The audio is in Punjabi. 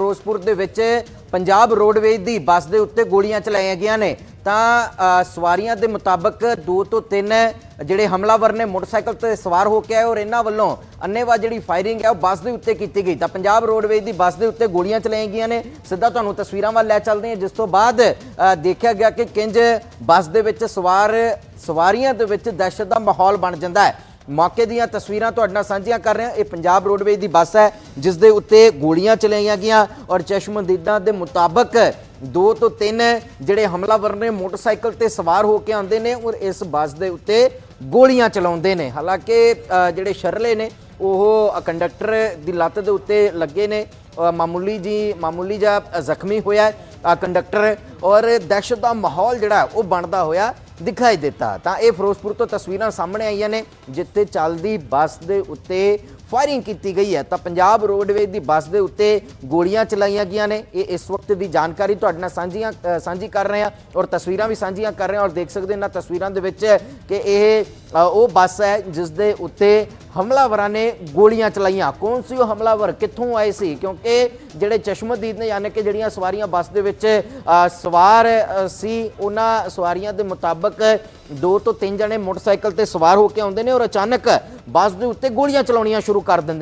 ਫਿਰੋਜ਼ਪੁਰ ਦੇ ਵਿੱਚ ਪੰਜਾਬ ਰੋਡਵੇਜ਼ ਦੀ ਬੱਸ ਦੇ ਉੱਤੇ ਗੋਲੀਆਂ ਚਲਾਈਆਂ ਗਈਆਂ ਨੇ। ਤਾਂ ਸਵਾਰੀਆਂ ਦੇ ਮੁਤਾਬਕ ਦੋ ਤੋਂ ਤਿੰਨ ਜਿਹੜੇ ਹਮਲਾਵਰ ਨੇ ਮੋਟਰਸਾਈਕਲ ਤੇ ਸਵਾਰ ਹੋ ਕੇ ਆਏ ਔਰ ਇਹਨਾਂ ਵੱਲੋਂ ਅੰਨੇਵਾ ਜਿਹੜੀ ਫਾਇਰਿੰਗ ਹੈ ਉਹ ਬੱਸ ਦੇ ਉੱਤੇ ਕੀਤੀ ਗਈ। ਤਾਂ ਪੰਜਾਬ ਰੋਡਵੇਜ਼ ਦੀ ਬੱਸ ਦੇ ਉੱਤੇ ਗੋਲੀਆਂ ਚਲਾਈਆਂ ਗਈਆਂ ਨੇ। ਸਿੱਧਾ ਤੁਹਾਨੂੰ ਤਸਵੀਰਾਂ ਵੱਲ ਲੈ ਚੱਲਦੇ ਹਾਂ, ਜਿਸ ਤੋਂ ਬਾਅਦ ਦੇਖਿਆ ਗਿਆ ਕਿ ਕਿੰਜ ਬੱਸ ਦੇ ਵਿੱਚ ਸਵਾਰ, ਸਵਾਰੀਆਂ ਦੇ ਵਿੱਚ ਦਹਿਸ਼ਤ ਦਾ ਮਾਹੌਲ ਬਣ ਜਾਂਦਾ ਹੈ। ਮੌਕੇ ਦੀਆਂ ਤਸਵੀਰਾਂ ਤੁਹਾਡੇ ਨਾਲ ਸਾਂਝੀਆਂ ਕਰ ਰਹੇ। ਹਾਂ ਇਹ ਪੰਜਾਬ ਰੋਡਵੇਜ਼ ਦੀ ਬੱਸ ਹੈ ਜਿਸ ਦੇ ਉੱਤੇ ਗੋਲੀਆਂ ਚਲਾਈਆਂ ਗਈਆਂ ਔਰ ਚਸ਼ਮਦੀਦਾਂ ਦੇ ਮੁਤਾਬਕ ਦੋ ਤੋਂ ਤਿੰਨ ਜਿਹੜੇ ਹਮਲਾਵਰ ਨੇ ਮੋਟਰਸਾਈਕਲ ਤੇ ਸਵਾਰ ਹੋ ਕੇ ਆਉਂਦੇ ਨੇ ਔਰ ਇਸ ਬੱਸ ਦੇ ਉੱਤੇ ਗੋਲੀਆਂ ਚਲਾਉਂਦੇ ਨੇ। ਹਾਲਾਂਕਿ ਜਿਹੜੇ ਸ਼ਰਲੇ ਨੇ, ਉਹ ਕੰਡਕਟਰ ਦੀ ਲੱਤ ਦੇ ਉੱਤੇ ਲੱਗੇ ਨੇ ਮਾਮੂਲੀ ਜੀ, ਮਾਮੂਲੀ ਜਿਹਾ ਜ਼ਖਮੀ ਹੋਇਆ ਕੰਡਕਟਰ। ਔਰ ਦਹਿਸ਼ਤ ਦਾ ਮਾਹੌਲ ਜਿਹੜਾ ਉਹ ਬਣਦਾ ਹੋਇਆ ਦਿਖਾਈ ਦਿੱਤਾ। ਤਾਂ ਇਹ ਫਿਰੋਜ਼ਪੁਰ ਤੋਂ ਤਸਵੀਰਾਂ ਸਾਹਮਣੇ ਆਈਆਂ ਨੇ, ਜਿੱਥੇ ਚੱਲਦੀ ਬੱਸ ਦੇ ਉੱਤੇ ਫਾਇਰਿੰਗ ਕੀਤੀ ਗਈ ਹੈ। ਤਾਂ ਪੰਜਾਬ ਰੋਡਵੇਜ਼ ਦੀ ਬੱਸ ਦੇ ਉੱਤੇ ਗੋਲੀਆਂ ਚਲਾਈਆਂ ਗਈਆਂ ਨੇ। ਇਹ ਇਸ ਵਕਤ ਦੀ ਜਾਣਕਾਰੀ ਤੁਹਾਡੇ ਨਾਲ ਸਾਂਝੀਆਂ ਸਾਂਝੀ ਕਰ ਰਹੇ ਹਾਂ। ਔਰ ਤਸਵੀਰਾਂ ਵੀ ਸਾਂਝੀਆਂ ਕਰ ਰਹੇ ਹਾਂ। ਔਰ ਦੇਖ ਸਕਦੇ ਇਹਨਾਂ ਤਸਵੀਰਾਂ ਦੇ ਵਿੱਚ ਕਿ ਇਹ ਉਹ ਬੱਸ ਹੈ ਜਿਸ ਦੇ ਉੱਤੇ ਹਮਲਾਵਰਾਂ ਨੇ ਗੋਲੀਆਂ ਚਲਾਈਆਂ। ਕੌਣ ਸੀ ਉਹ ਹਮਲਾਵਰ? ਕਿੱਥੋਂ ਆਏ ਸੀ? ਕਿਉਂਕਿ ਜਿਹੜੇ ਚਸ਼ਮਦੀਦ ਨੇ, ਯਾਨੀ ਕਿ ਜਿਹੜੀਆਂ ਸਵਾਰੀਆਂ ਬੱਸ ਦੇ ਵਿੱਚ ਸਵਾਰ ਸੀ, ਉਹਨਾਂ ਸਵਾਰੀਆਂ ਦੇ ਮੁਤਾਬਕ ਦੋ ਤੋਂ ਤਿੰਨ ਜਣੇ ਮੋਟਰਸਾਈਕਲ ਤੇ ਸਵਾਰ ਹੋ ਕੇ ਆਉਂਦੇ ਨੇ ਔਰ ਅਚਾਨਕ ਬੱਸ ਦੇ ਉੱਤੇ ਗੋਲੀਆਂ ਚਲਾਉਣੀਆਂ ਸ਼ੁਰੂ ਕਰ ਦਿੰਦੇ